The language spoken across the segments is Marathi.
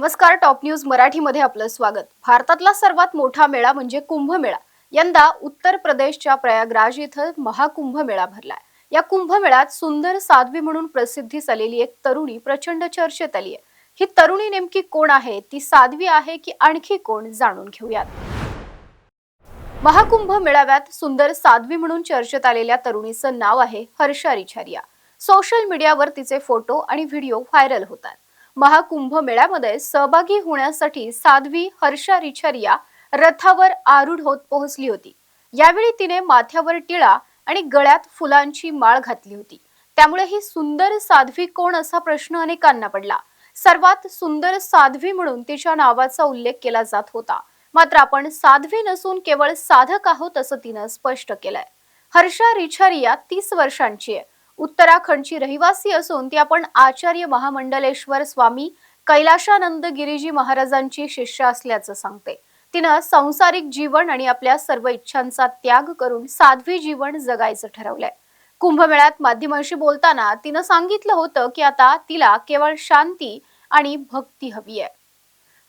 नमस्कार टॉप न्यूज मराठीमध्ये आपलं स्वागत. भारतातला सर्वात मोठा मेळा म्हणजे कुंभमेळा. यंदा उत्तर प्रदेशच्या प्रयागराज इथं महाकुंभमेळा भरलाय. या कुंभमेळ्यात सुंदर साध्वी म्हणून प्रसिद्धीस आलेली एक तरुणी प्रचंड चर्चेत आली आहे ही तरुणी नेमकी कोण आहे? ती साध्वी आहे की आणखी कोण? जाणून घेऊयात. महाकुंभ मेळाव्यात सुंदर साध्वी म्हणून चर्चेत आलेल्या तरुणीचं नाव आहे हर्षा रिछारिया सोशल मीडियावर तिचे फोटो आणि व्हिडिओ व्हायरल होतात. महाकुंभ मेळ्यामध्ये सहभागी होण्यासाठी साध्वी हर्षा रिछारिया रथावर आरूढ होत पोहोचली होती. यावेळी तिने माथ्यावर टिळा आणि गळ्यात फुलांची माळ घातली होती. त्यामुळे ही सुंदर साध्वी कोण असा प्रश्न अनेकांना पडला. सर्वात सुंदर साध्वी म्हणून तिच्या नावाचा उल्लेख केला जात होता. मात्र आपण साध्वी नसून केवळ साधक आहोत असं तिनं स्पष्ट केलंय. हर्षा रिछारिया तीस वर्षांची आहे. उत्तराखंडची रहिवासी असून ती आपण आचार्य महामंडलेश्वर स्वामी कैलाशानंद गिरीजी महाराजांची शिष्य असल्याचं सांगते. तिनं संसारिक जीवन आणि आपल्या सर्व इच्छांचा त्याग करून साध्वी जीवन जगायचं ठरवलंय. कुंभमेळ्यात माध्यमांशी बोलताना तिनं सांगितलं होतं की आता तिला केवळ शांती आणि भक्ती हवी आहे.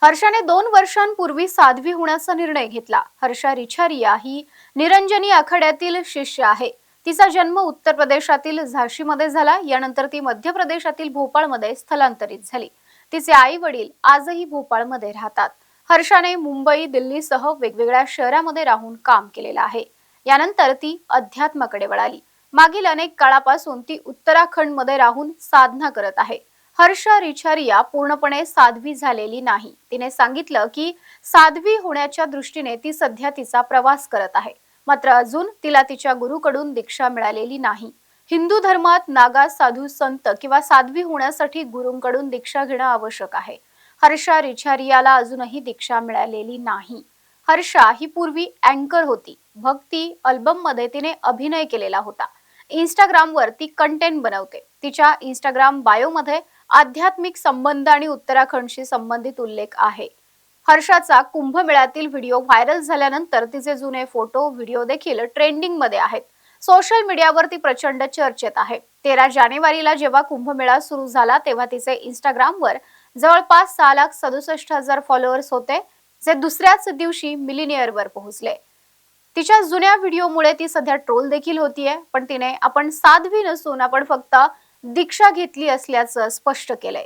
हर्षाने दोन वर्षांपूर्वी साध्वी होण्याचा निर्णय घेतला. हर्षा रिछारिया ही निरंजनी आखाड्यातील शिष्य आहे. तिचा जन्म उत्तर प्रदेशातील झाशीमध्ये झाला. यानंतर ती मध्य प्रदेशातील भोपाळमध्ये स्थलांतरित झाली. तिचे आई वडील आजही भोपाळमध्ये राहतात. हर्षाने मुंबई दिल्लीसह वेगवेगळ्या शहरामध्ये राहून काम केलेलं आहे. यानंतर ती अध्यात्माकडे वळाली. मागील अनेक काळापासून ती उत्तराखंडमध्ये राहून साधना करत आहे. हर्षा रिछारिया पूर्णपणे साध्वी झालेली नाही. तिने सांगितलं की साध्वी होण्याच्या दृष्टीने ती सध्या तिचा प्रवास करत आहे. मात्र अजून तिला तिच्या गुरुकडून दीक्षा मिळालेली नाही. हिंदू धर्मात नागा साधू संत किंवा साध्वी होण्यासाठी गुरुंकडून दीक्षा घेणं आवश्यक आहे. हर्षा रिछारियाला अजूनही दीक्षा मिळालेली नाही. हर्षा ही पूर्वी अँकर होती. भक्ती अल्बममध्ये तिने अभिनय केलेला होता. इंस्टाग्रामवर ती कंटेंट बनवते. तिच्या इंस्टाग्राम बायोमध्ये आध्यात्मिक संबंध आणि उत्तराखंडशी संबंधित उल्लेख आहे. हर्षाचा कुंभमेळ्यातील व्हिडिओ व्हायरल झाल्यानंतर तिचे जुने फोटो व्हिडिओ देखील ट्रेंडिंगमध्ये आहेत. सोशल मीडियावर ती प्रचंड चर्चेत आहे. तेरा जानेवारीला जेव्हा कुंभमेळा सुरू झाला तेव्हा तिचे इंस्टाग्रामवर जवळपास सहा लाख सदुसष्ट हजार फॉलोअर्स होते जे दुसऱ्याच दिवशी मिलिनियरवर पोहोचले. तिच्या जुन्या व्हिडिओमुळे ती सध्या ट्रोल देखील होतीये पण तिने आपण साध्वी नसून आपण फक्त दीक्षा घेतली असल्याचं स्पष्ट केलंय.